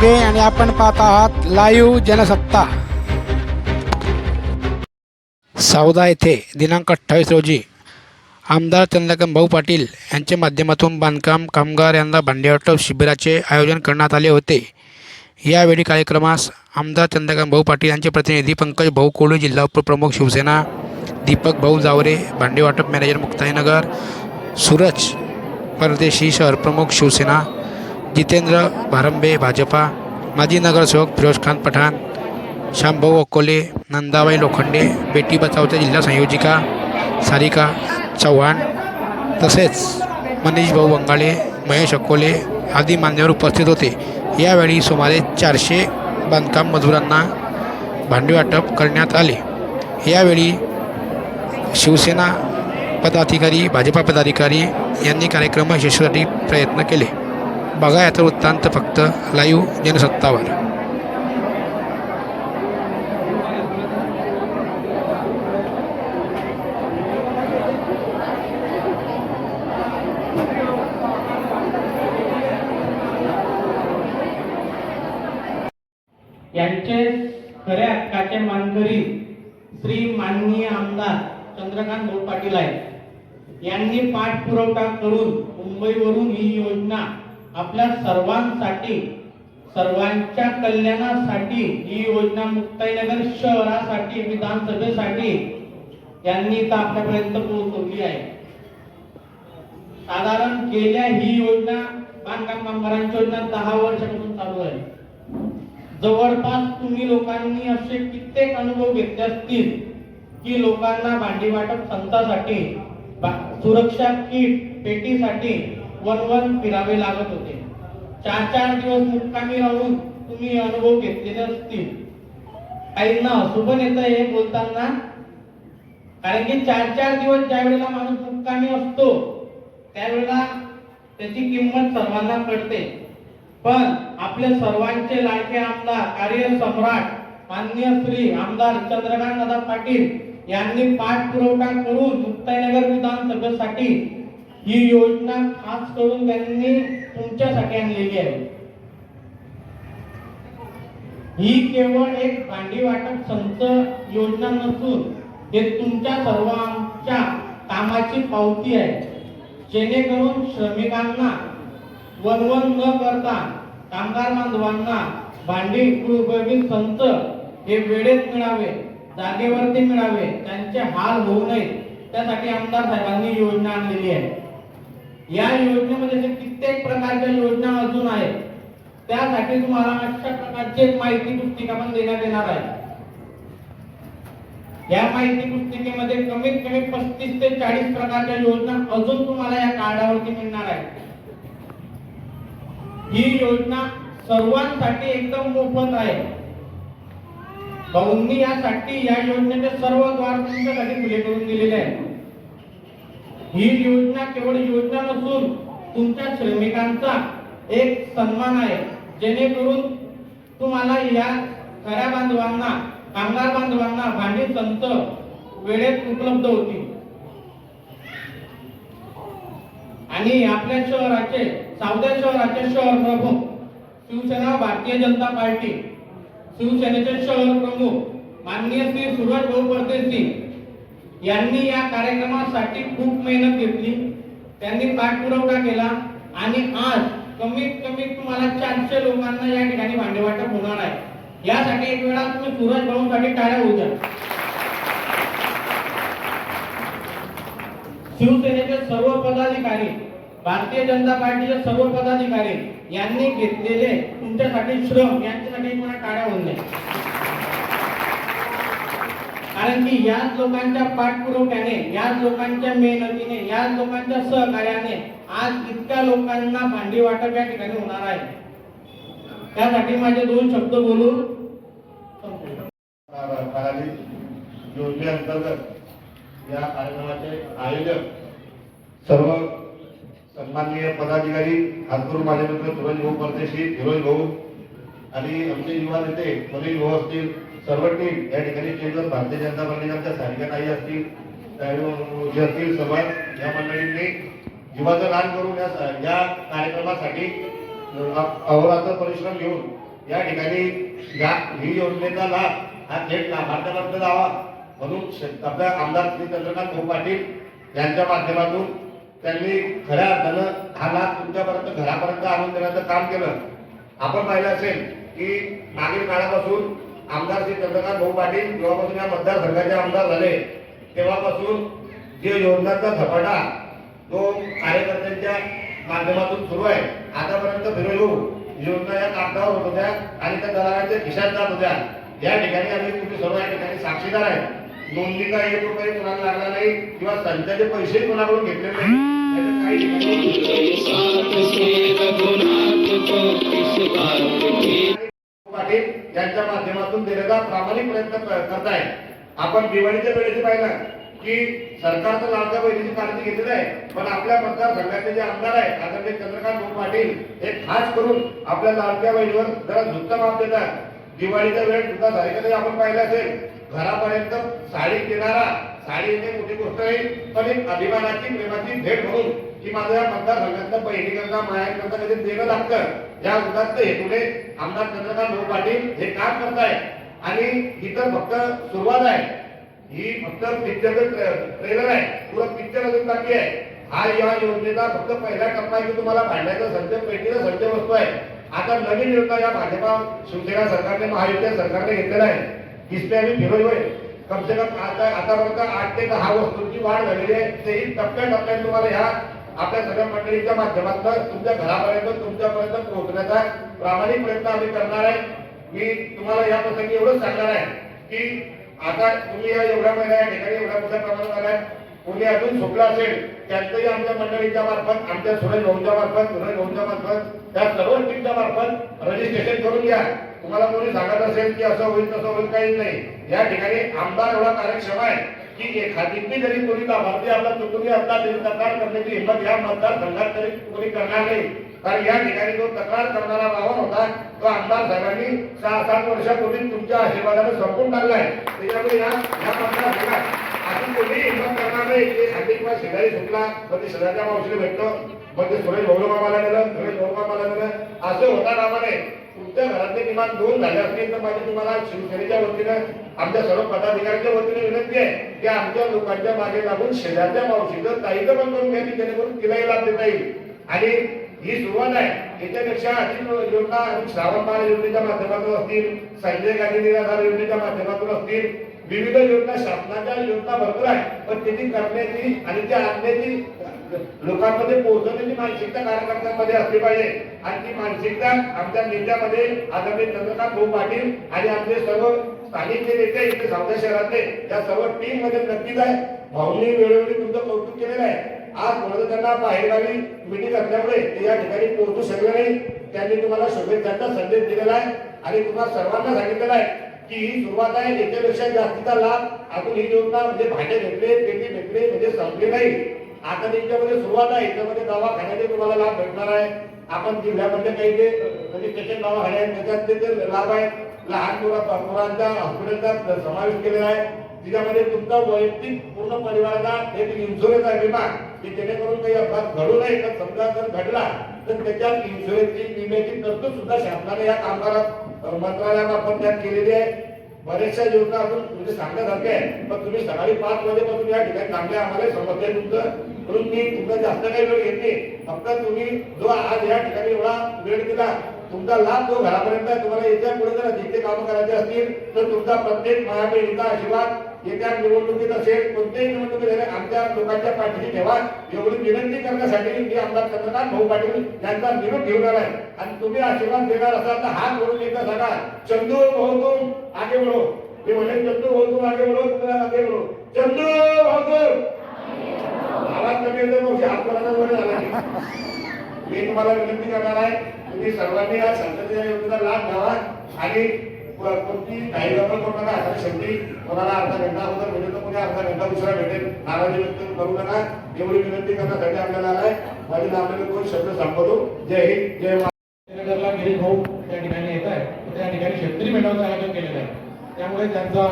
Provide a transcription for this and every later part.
मोगे आणि आपण पाहत आहात लाईव्ह जनसत्ता. सावदा येथे दिनांक अठ्ठावीस रोजी आमदार चंद्रकांत भाऊ पाटील यांच्या माध्यमातून बांधकाम कामगार यांना भांडेवाटप शिबिराचे आयोजन करण्यात आले होते. यावेळी कार्यक्रमास आमदार चंद्रकांत भाऊ पाटील यांचे प्रतिनिधी पंकज भाऊ कोळी जिल्हा उपप्रमुख शिवसेना दीपक भाऊ जावरे भांडेवाटप मॅनेजर मुक्ताईनगर सूरज परदेशी शहर प्रमुख शिवसेना जितेंद्र भारंबे भाजपा माजी नगरसेवक फिरोज खान पठाण श्यामभाऊ अकोले नंदाबाई लोखंडे बेटी बचावच्या जिल्हा संयोजिका सारिका चव्हाण तसेच मनीष भाऊ बंगाळे महेश अकोले आदी मान्यवर उपस्थित होते. यावेळी सुमारे चारशे बांधकाम मजुरांना भांडी वाटप करण्यात आले. यावेळी शिवसेना पदाधिकारी भाजपा पदाधिकारी यांनी कार्यक्रम यशस्वीसाठी प्रयत्न केले. बघा याचा वृत्तांत फक्त लाईव्ह जनसत्तावर. यांचे खऱ्या हक्काचे मानकरी श्री माननीय आमदार चंद्रकांत भाऊ पाटील आहेत. यांनी पाठपुरवठा करून मुंबईवरून ही योजना आपल्या सर्वांसाठी सर्वांच्या कल्याणासाठी ही योजना मुक्ताईनगर शहरासाठी विधानसभेसाठी यांनी तर आपल्यापर्यंत पोहोचवली आहे. साधारण गेल्या ही योजना बांधकाम कामगारांची योजना दहा वर्षापासून चालू आहे. जवळपास तुम्ही लोकांनी असे कित्येक अनुभव घेतले असतील की लोकांना भांडी वाटप संतासाठी सुरक्षा किट पेटीसाठी वन वन फिरावे लागत होते. चार चार दिवस मुक्कामी राहून तुम्ही अनुभव घेतलेले असतील. काहींना हसू पण येतं हे बोलताना. कारण की चार चार दिवस ज्या वेळेला माणूस मुक्कामी असतो त्यावेळेला त्याची किंमत सर्वांना कळते. पण आपले सर्वांचे लाडके आमदार कार्य सम्राट माननीय श्री आमदार चंद्रकांत दादा पाटील यांनी पाठपुरवठा करून मुक्ताईनगर विधानसभेसाठी ही योजना खास करून त्यांनी तुमच्यासाठी आणलेली आहे. ही केवळ एक भांडी वाटप संच योजना नसून हे तुमच्या सर्वांच्या कामाची पावती आहे. जेणेकरून श्रमिकांना वनवन न करता कामगार बांधवांना भांडी गृहोपयोगी संच हे वेळेत मिळावे जागेवरती मिळावे त्यांचे हाल होऊ नये त्यासाठी आमदार साहेबांनी योजना आणलेली आहे. या योजनेमध्ये कित्येक प्रकारच्या योजना अजून आहेत त्यासाठी तुम्हाला अशा प्रकारची एक माहिती पुस्तिका पण देण्यात येणार आहे. या माहिती पुस्तिकेमध्ये कमीत कमी पस्तीस ते चाळीस प्रकारच्या योजना अजून तुम्हाला या कार्डावरती मिळणार आहे ही योजना सर्वांसाठी एकदम मोफत आहे. भाऊंनी यासाठी या योजनेचे सर्व द्वार तुमच्यासाठी खुले करून दिलेले आहे ही योजना केवळ योजना नसून तुमच्या श्रमिकांचा एक सन्मान आहे. जेणेकरून तुम्हाला या खऱ्या बांधवांना कामगार बांधवांना भांडी संत वेळेत उपलब्ध होतील. आणि आपल्या शहराचे सावद्या शहराचे शहर प्रमुख शिवसेना भारतीय जनता पार्टी शिवसेनेचे शहर प्रमुख माननीय श्री सुरज भाऊ परदेशी यांनी या कार्यक्रमासाठी खूप मेहनत घेतली. त्यांनी पाठपुरवठा केला आणि आज कमीत कमी तुम्हाला चारशे लोकांना या ठिकाणी भांडे वाटप होणार आहे. यासाठी एक वेळा तुम्ही सुरज भाऊसाठी टाळ्या होऊ द्या. शिवसेनेचे सर्व पदाधिकारी भारतीय जनता पार्टीचे सर्व पदाधिकारी यांनी घेतलेले तुमच्यासाठी श्रम यांच्यासाठी मला टाळ्या होऊन द्या. कारण की याच लोकांच्या पाठपुरवठ्याने याच लोकांच्या मेहनतीने याच लोकांच्या सहकार्याने आज इतक्या लोकांना भांडी वाटप या ठिकाणी होणार आहे. त्यासाठी माझे दोन शब्द बोलून योजनेअंतर्गत या कार्यक्रमाचे आयोजक सर्व सन्माननीय पदाधिकारी हातकरून माझे मित्र सुरज भाऊ परदेशी फिरोज भाऊ आणि आमचे युवा नेते मनीष भाऊ असतील सर्वांनी या ठिकाणी केंद्र भारतीय जनता पार्टीने आमच्या सारिकाताई असतील त्यावेळी जे असतील समाज या मंडळींनी जीवाचं दान करून या या कार्यक्रमासाठी अहोरात्र परिश्रम घेऊन या ठिकाणी या ही योजनेचा लाभ हा थेट लाभार्थ्यापर्यंत जावा म्हणून आपल्या आमदार श्री चंद्रकांत भाऊ पाटील यांच्या माध्यमातून त्यांनी खऱ्या अर्थानं हा लाभ तुमच्यापर्यंत घरापर्यंत आणून देण्याचं काम केलं. आपण पाहिलं असेल की मागील काळापासून आमदार श्री चंद्रकांत भाऊ पाटील जेव्हापासून या मतदारसंघाचे आमदार झाले तेव्हापासून जे योजनांचा झपाटा तो कार्यकर्त्यांच्या माध्यमातून सुरू आहे. आतापर्यंत फिरवू योजना या कागदावर होत होत्या आणि त्या दलालांच्या खिशात जात होत्या. या ठिकाणी आम्ही तुम्ही सर्व या ठिकाणी साक्षीदार आहे. नोंदणीचा एक रुपये कुणाला लागला नाही किंवा संचाचे पैसे कुणाकडून घेतले नाही. काही पाटील यांच्या माध्यमातून दिलेला प्रामाणिक प्रयत्न करत करताय आपण दिवाळीच्या वेळेची पाहिलं की सरकारचं तर लाडक्या बहिणीची काळजी घेतली आहे पण आपल्या मतदारसंघाचे जे आमदार आहेत आदरणीय चंद्रकांत भाऊ पाटील हे खास करून आपल्या लाडक्या बहिणीवर जरा झुकता माप देतात. दिवाळीच्या वेळेस सुद्धा झाली आपण पाहिलं असेल घरापर्यंत साडी देणारा साडी येणे मोठी गोष्ट नाही पण एक अभिमानाची प्रेमाची भेट म्हणून की माझ्या या मतदारसंघातल्या बहिणीकरता मायाकरता कधी देणं लागतं? या उदात्त हेतूने आमदार चंद्रकांत भाऊ पाटील हे काम करताय आणि इथं फक्त सुरुवात आहे. ही फक्त पिक्चरचं ट्रेलर आहे. पुरा पिक्चर अजून बाकी आहे. हा या योजनेचा फक्त पहिला टप्पा आहे की तुम्हाला भांडायचा संच पेटीचा संच वस्तू आहे आता नवीन योजना या भाजपा शिवसेना सरकारने महायुतीच्या सरकारने घेतलेला आहे. इसपे आम्ही फिरवलोय. कम से कम आता आतापर्यंत आठ ते दहा वस्तूंची वाढ झालेली आहे. तेही टप्प्या टप्प्यात तुम्हाला ह्या आपल्या सगळ्या मंडळीच्या माध्यमातून तुमच्या घरापर्यंत तुमच्यापर्यंत पोहोचण्याचा प्रामाणिक प्रयत्न आम्ही करणार आहे. मी तुम्हाला या प्रसंगी एवढंच सांगणार आहे की आता तुम्ही या एवढ्या महिन्या या ठिकाणी एवढ्या मोठ्या प्रमाणात आलाय कोणी अजून झोपला असेल त्यांचंही आमच्या मंडळीच्या मार्फत आमच्या सुरेश भाऊंच्या मार्फत सुरेश भाऊंच्या मार्फत त्या सर्व टीमच्या मार्फत रजिस्ट्रेशन करून घ्या. तुम्हाला कोणी सांगत असेल की असं होईल तसं होईल काही नाही. या ठिकाणी आमदार एवढा कार्यक्षम आहे की एखादी जरी कोणी लाभार्थी आपला चुकून असला तरी तक्रार करण्याची हिंमत या मतदारसंघात तरी कोणी करणार नाही. कारण या ठिकाणी जो तक्रार करणारा रावण होता तो आमदार साहेबांनी सहा सात वर्षापूर्वी तुमच्या आशीर्वादाने संपून टाकलाय. त्याच्यामुळे या या मतदारसंघात आपण कोणी हिंमत करणार नाही. की किंवा शेजारी सुटला मग ते शेजारच्या मावशीला भेटतो. मग ते सुरेश भाऊ मामाला नेलं सुरेश भाऊ मामाला नेलं असं होता कामा नये. तुमच्या घरातले किमान दोन झाले असतील तर माझी तुम्हाला शिवसेनेच्या वतीनं आमच्या सर्व पदाधिकाऱ्यांच्या वतीने विनंती आहे की आमच्या लोकांच्या मागे लागून शेजारच्या मावशीचं ताईचं पण करून घ्या की जेणेकरून तिलाही लाभ देता येईल. आणि ही सुरुवात आहे. याच्यापेक्षा अधिक योजना श्रावण बाळ योजनेच्या माध्यमातून असतील संजय गांधी निराधार योजनेच्या माध्यमातून असतील विविध योजना शासनाच्या योजना भरपूर आहे पण त्याची करण्याची आणि त्या आणण्याची लोकांमध्ये पोहोचवण्याची मानसिकता कार्यकर्त्यांमध्ये असली पाहिजे. आणि ती मानसिकता आमच्या नेत्यामध्ये आदरणीय चंद्रकांत भाऊ पाटील आणि आमचे सर्व स्थानिक जे नेते इथे सावध्या शहरातले या सर्व टीममध्ये नक्कीच आहे. भाऊनी वेळोवेळी तुमचं कौतुक केलेलं आहे. आज म्हणून त्यांना बाहेरगावी मिटिंग असल्यामुळे ते या ठिकाणी पोहोचू शकले नाही. त्यांनी तुम्हाला शुभेच्छांचा संदेश दिलेला आहे आणि तुम्हाला सर्वांना सांगितलेला आहे. की ही सुरुवात आहे याच्यापेक्षा जास्तीचा लाभ आपण ही योजना म्हणजे भाटे भेटले पेटी भेटले म्हणजे संपले नाही. आता त्यांच्यामध्ये सुरुवात आहे याच्यामध्ये दवाखान्याचे तुम्हाला लाभ भेटणार आहे. आपण जिल्ह्यामध्ये काही जे रजिस्ट्रेशन म्हणजे दवाखाने आहेत त्याच्यात ते लाभ आहेत लहान मुला मुलांचा हॉस्पिटलचा समावेश केलेला आहे. तिच्यामध्ये तुमचा वैयक्तिक पूर्ण परिवाराचा एक इन्शुरन्स आहे विमा की जेणेकरून काही अपघात घडू नये. तर समजा जर घडला तर त्याच्यात इन्शुरन्सची विम्याची तरतूद सुद्धा शासनाने या कामगारात अ, आपण त्यात केलेली आहे. बरेचशा योजना अजून म्हणजे सांगण्यासारखे आहे पण तुम्ही सकाळी पाच वाजेपासून या ठिकाणी थांबले आम्हाला समजते तुमचं. म्हणून मी तुमचा जास्त काही वेळ घेत नाही. फक्त तुम्ही जो आज या ठिकाणी एवढा वेळ दिला तुमचा लाभ जो घरापर्यंत तुम्हाला याच्यापुढे जर अधिक कामं करायचे असतील तर तुमचा प्रत्येक माया आशीर्वाद येत्या निवडणुकीत असेल कोणत्याही निवडणुकीत असेल आमच्या लोकांच्या पाठीशी ठेवा. एवढी विनंती करण्यासाठी मी आमदार चंद्रकांत भाऊ पाटील यांचा निरोप घेऊन आहे आणि तुम्ही आशीर्वाद देणार असाल तर हात वरून एकदा सांगा चंदू भाऊ तुम आगे बढो मी म्हणेन चंदू भाऊ तुम आगे बढो आगे बढो चंदू भाऊ तुम आवाज कमी येतो मग हात कोणाचा वर झाला मी तुम्हाला विनंती करणार आहे तुम्ही सर्वांनी या संसदेच्या योजनेचा लाभ घ्यावा. आणि कोणती काही गडबड करू नका आता शेवटी कोणाला अर्धा घंटा अगोदर भेटेल तर कोणी अर्धा घंटा उशिरा भेटेल. नाराजी व्यक्त करू नका. एवढी विनंती करण्यासाठी आपल्याला आलाय. माझी नामलेले दोन शब्द संपवतो जय हिंद जय महाराष्ट्र. सेनेटरला गिरीश भाऊ त्या ठिकाणी येत आहे. त्या ठिकाणी शेतकरी मेळाव्याचं आयोजन केलेलं आहे. त्यामुळे त्यांचा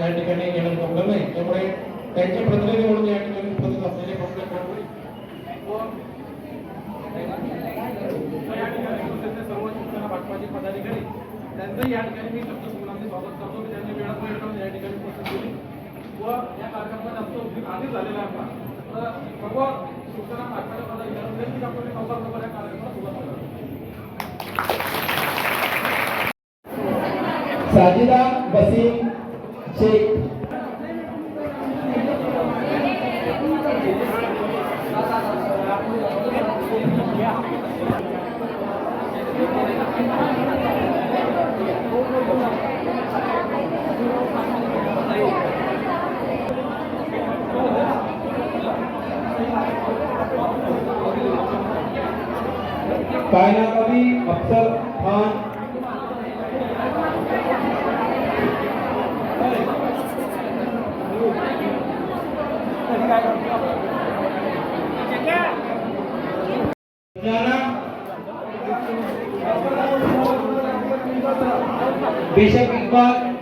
या ठिकाणी येणं प्रॉब्लेम नाही. त्यामुळे त्यांचे प्रतिनिधी म्हणून या ठिकाणी उपस्थित असलेले भाजपाचे पदाधिकारी त्यांचं या ठिकाणी मी शब्द मुलांचे स्वागत करतो की त्यांनी वेळात वेळ काढून या ठिकाणी उपस्थित केली व या कार्यक्रमाचा जास्त उपयोग आधी झालेला आहे आपला तर सर्व शिवसेना पाठवायला मला विनंती आहे की आपण लवकर नंबर या कार्यक्रमाला सुरुवात करा साजिदा वसीम शेख कायना कवि अफसर खान बेशक इकबाल